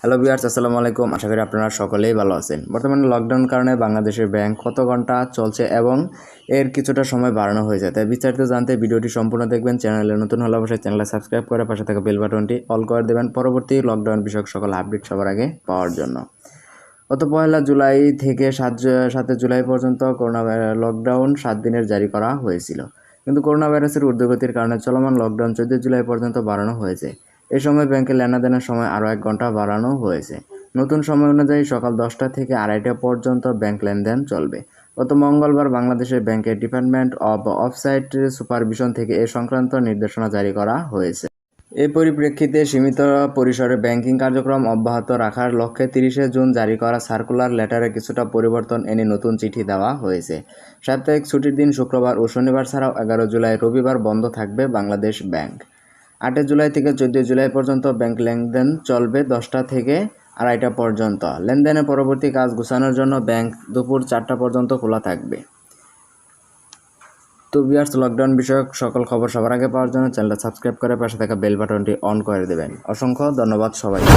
Hello বিয়ার্স আসসালামু আলাইকুম। আশা করি আপনারা সকলেই ভালো আছেন। বর্তমানে লকডাউন কারণে বাংলাদেশের ব্যাংক কত ঘণ্টা চলছে এবং এর কিছুটা সময় বাড়ানো হয়েছে। তাই বিস্তারিত জানতে ভিডিওটি সম্পূর্ণ দেখবেন। চ্যানেলে নতুন হলে অবশ্যই চ্যানেলে সাবস্ক্রাইব করে পাশে থাকা বেল বাটনটি অল করে দেবেন। পরবর্তী লকডাউন বিষয়ক সকল আপডেট সবার আগে পাওয়ার জন্য। গত পয়লা জুলাই থেকে সাত, সাতে জুলাই পর্যন্ত করোনা লকডাউন সাত দিনের জারি করা হয়েছিল। কিন্তু করোনা ভাইরাসের ঊর্ধ্বগতির কারণে চলমান লকডাউন চোদ্দ জুলাই পর্যন্ত বাড়ানো হয়েছে। এ সময় ব্যাংকে লেনাদেনের সময় আরও এক ঘণ্টা বাড়ানো হয়েছে। নতুন সময় অনুযায়ী সকাল দশটা থেকে আড়াইটা পর্যন্ত ব্যাংক লেনদেন চলবে। গত মঙ্গলবার বাংলাদেশের ব্যাংকের ডিপার্টমেন্ট অব অফসাইট সুপারভিশন থেকে এ সংক্রান্ত নির্দেশনা জারি করা হয়েছে। এই পরিপ্রেক্ষিতে সীমিত পরিসরে ব্যাংকিং কার্যক্রম অব্যাহত রাখার লক্ষ্যে তিরিশে জুন জারি করা সার্কুলার লেটারে কিছুটা পরিবর্তন এনে নতুন চিঠি দেওয়া হয়েছে। সাপ্তাহিক ছুটির দিন শুক্রবার ও শনিবার ছাড়াও এগারো জুলাই রবিবার বন্ধ থাকবে বাংলাদেশ ব্যাংক। আটই জুলাই থেকে চোদ্দ জুলাই পর্যন্ত ব্যাংক লেনদেন চলবে দশটা থেকে আড়াইটা পর্যন্ত। লেনদেনের পরবর্তী কাজ গুছানোর জন্য ব্যাংক দুপুর চারটা পর্যন্ত খোলা থাকবে। তো বিয়ার্স লকডাউন বিষয়ক সকল খবর সবার আগে পাওয়ার জন্য চ্যানেলটা সাবস্ক্রাইব করে পাশে থাকা বেল বাটনটি অন করে দেবেন। অসংখ্য ধন্যবাদ সবাইকে।